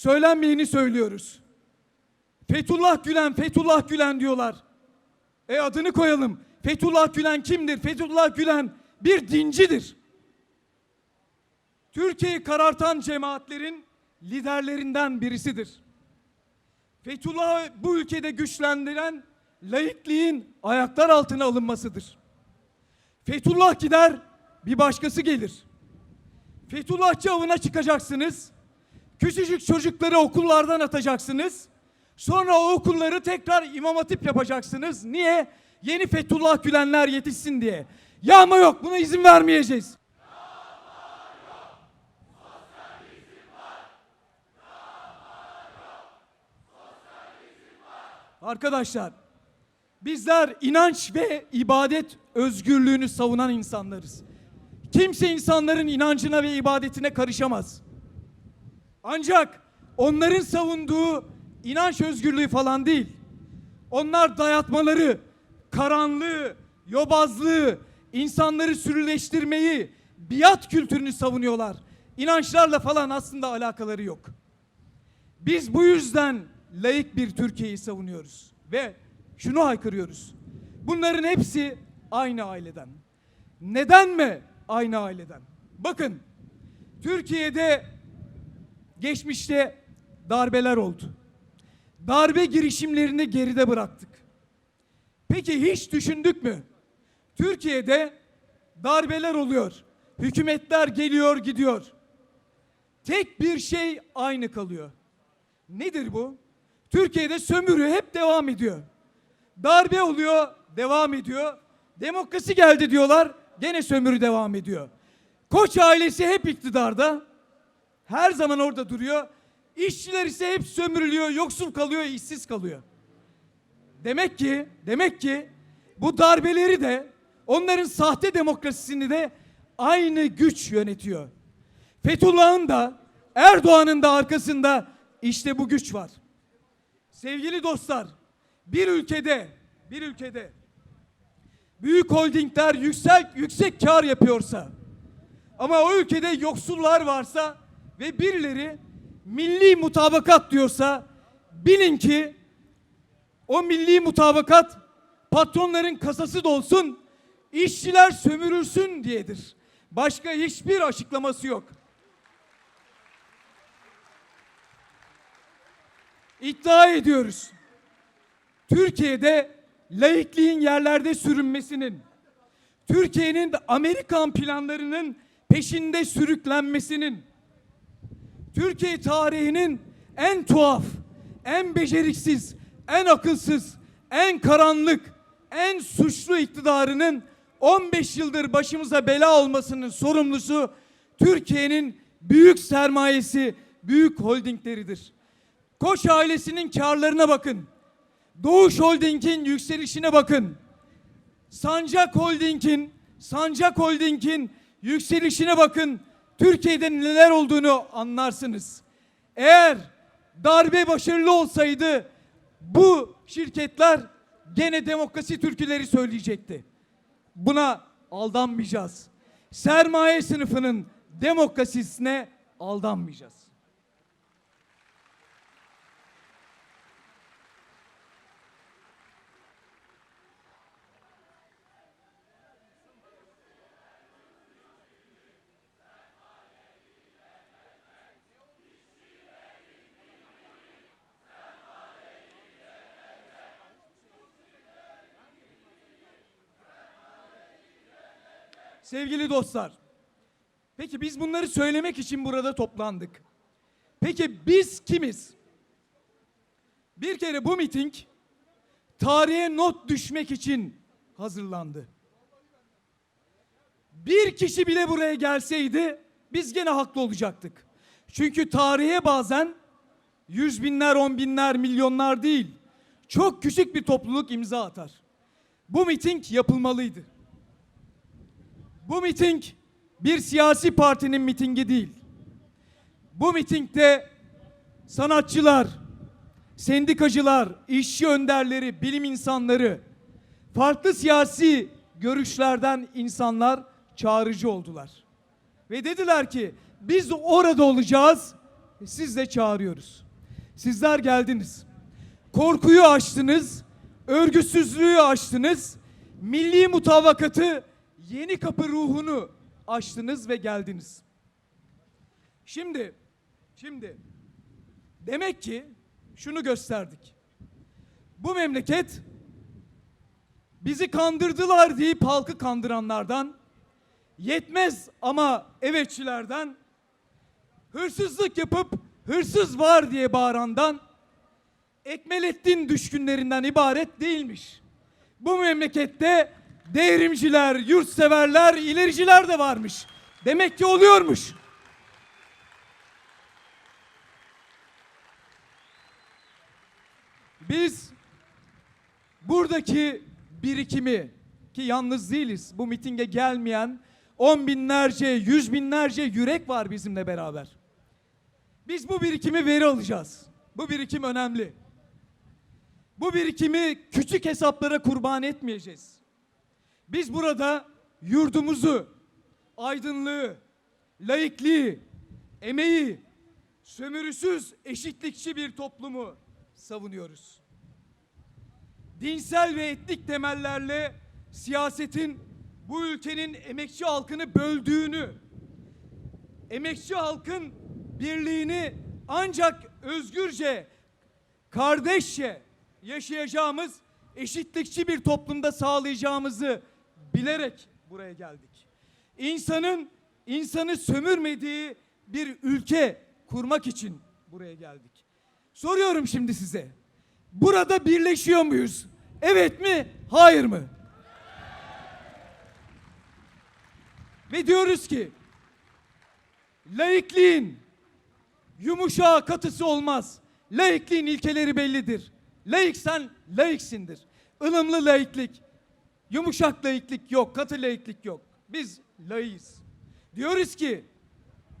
Söylenmeyeni söylüyoruz. Fethullah Gülen, Fethullah Gülen diyorlar. E adını koyalım. Fethullah Gülen kimdir? Fethullah Gülen bir dincidir. Türkiye'yi karartan cemaatlerin liderlerinden birisidir. Fethullah bu ülkede güçlendiren laikliğin ayaklar altına alınmasıdır. Fethullah gider, bir başkası gelir. Fethullahçı avına çıkacaksınız. Küçücük çocukları okullardan atacaksınız. Sonra o okulları tekrar imam hatip yapacaksınız. Niye? Yeni Fethullah Gülenler yetişsin diye. Yağma yok buna izin vermeyeceğiz. Arkadaşlar bizler inanç ve ibadet özgürlüğünü savunan insanlarız. Kimse insanların inancına ve ibadetine karışamaz. Ancak onların savunduğu inanç özgürlüğü falan değil. Onlar dayatmaları, karanlığı, yobazlığı, insanları sürüleştirmeyi, biat kültürünü savunuyorlar. İnançlarla falan aslında alakaları yok. Biz bu yüzden laik bir Türkiye'yi savunuyoruz ve şunu haykırıyoruz. Bunların hepsi aynı aileden. Neden mi aynı aileden? Bakın Türkiye'de geçmişte darbeler oldu. Darbe girişimlerini geride bıraktık. Peki hiç düşündük mü? Türkiye'de darbeler oluyor. Hükümetler geliyor gidiyor. Tek bir şey aynı kalıyor. Nedir bu? Türkiye'de sömürü hep devam ediyor. Darbe oluyor, devam ediyor. Demokrasi geldi diyorlar, gene sömürü devam ediyor. Koç ailesi hep iktidarda. Her zaman orada duruyor. İşçiler ise hep sömürülüyor, yoksul kalıyor, işsiz kalıyor. Demek ki, demek ki bu darbeleri de onların sahte demokrasisini de aynı güç yönetiyor. Fethullah'ın da Erdoğan'ın da arkasında işte bu güç var. Sevgili dostlar, bir ülkede, bir ülkede büyük holdingler yüksek yüksek kar yapıyorsa ama o ülkede yoksullar varsa ve birileri milli mutabakat diyorsa bilin ki o milli mutabakat patronların kasası dolsun, işçiler sömürülsün diyedir. Başka hiçbir açıklaması yok. İddia ediyoruz. Türkiye'de laikliğin yerlerde sürünmesinin, Türkiye'nin Amerikan planlarının peşinde sürüklenmesinin, Türkiye tarihinin en tuhaf, en beceriksiz, en akılsız, en karanlık, en suçlu iktidarının 15 yıldır başımıza bela olmasının sorumlusu Türkiye'nin büyük sermayesi, büyük holdingleridir. Koç ailesinin karlarına bakın. Doğuş Holding'in yükselişine bakın. Sancak Holding'in Sancak Holding'in yükselişine bakın. Türkiye'de neler olduğunu anlarsınız. Eğer darbe başarılı olsaydı bu şirketler gene demokrasi türküleri söyleyecekti. Buna aldanmayacağız. Sermaye sınıfının demokrasisine aldanmayacağız. Sevgili dostlar, peki biz bunları söylemek için burada toplandık. Peki biz kimiz? Bir kere bu miting tarihe not düşmek için hazırlandı. Bir kişi bile buraya gelseydi biz gene haklı olacaktık. Çünkü tarihe bazen yüz binler, on binler, milyonlar değil, çok küçük bir topluluk imza atar. Bu miting yapılmalıydı. Bu miting bir siyasi partinin mitingi değil. Bu mitingde sanatçılar, sendikacılar, işçi önderleri, bilim insanları, farklı siyasi görüşlerden insanlar çağrıcı oldular. Ve dediler ki biz orada olacağız siz de çağırıyoruz. Sizler geldiniz. Korkuyu aştınız, örgütsüzlüğü aştınız, milli mutabakatı, yeni kapı ruhunu aştınız ve geldiniz. Şimdi, şimdi demek ki şunu gösterdik. Bu memleket bizi kandırdılar deyip halkı kandıranlardan, yetmez ama evetçilerden, hırsızlık yapıp hırsız var diye bağırandan, Ekmelettin düşkünlerinden ibaret değilmiş. Bu memlekette devrimciler, yurtseverler, ilericiler de varmış. Demek ki oluyormuş. Biz buradaki birikimi ki yalnız değiliz. Bu mitinge gelmeyen on binlerce, yüz binlerce yürek var bizimle beraber. Biz bu birikimi veri alacağız. Bu birikim önemli. Bu birikimi küçük hesaplara kurban etmeyeceğiz. Biz burada yurdumuzu, aydınlığı, laikliği, emeği, sömürüsüz, eşitlikçi bir toplumu savunuyoruz. Dinsel ve etnik temellerle siyasetin bu ülkenin emekçi halkını böldüğünü, emekçi halkın birliğini ancak özgürce, kardeşçe yaşayacağımız eşitlikçi bir toplumda sağlayacağımızı bilerek buraya geldik. İnsanın insanı sömürmediği bir ülke kurmak için buraya geldik. Soruyorum şimdi size. Burada birleşiyor muyuz? Evet mi? Hayır mı? Ve diyoruz ki laikliğin yumuşağı katısı olmaz. Laikliğin ilkeleri bellidir. Laik sen laiksindir. Ilımlı laiklik. Yumuşak laiklik yok, katı laiklik yok. Biz layığız. Diyoruz ki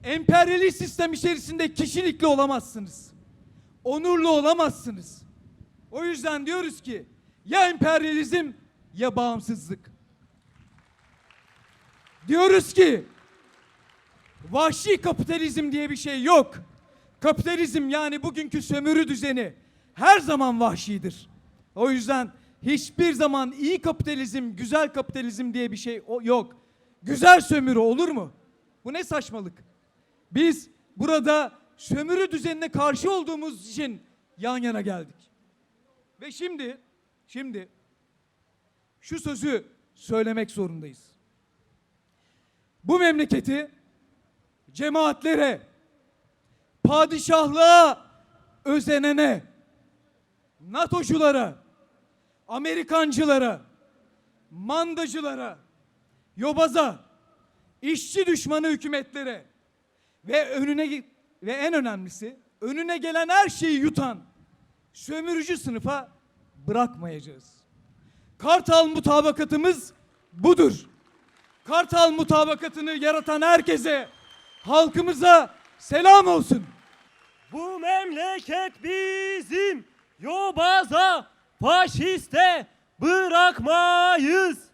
emperyalist sistem içerisinde kişilikli olamazsınız. Onurlu olamazsınız. O yüzden diyoruz ki ya emperyalizm ya bağımsızlık. Diyoruz ki vahşi kapitalizm diye bir şey yok. Kapitalizm yani bugünkü sömürü düzeni her zaman vahşidir. O yüzden hiçbir zaman iyi kapitalizm, güzel kapitalizm diye bir şey yok. Güzel sömürü olur mu? Bu ne saçmalık? Biz burada sömürü düzenine karşı olduğumuz için yan yana geldik. Ve şimdi, şimdi şu sözü söylemek zorundayız. Bu memleketi cemaatlere, padişahlığa özenene, NATO'culara, Amerikancılara, mandacılara, yobaza, işçi düşmanı hükümetlere ve önüne ve en önemlisi önüne gelen her şeyi yutan sömürücü sınıfa bırakmayacağız. Kartal mutabakatımız budur. Kartal mutabakatını yaratan herkese, halkımıza selam olsun. Bu memleket bizim yobaza faşiste bırakmayız.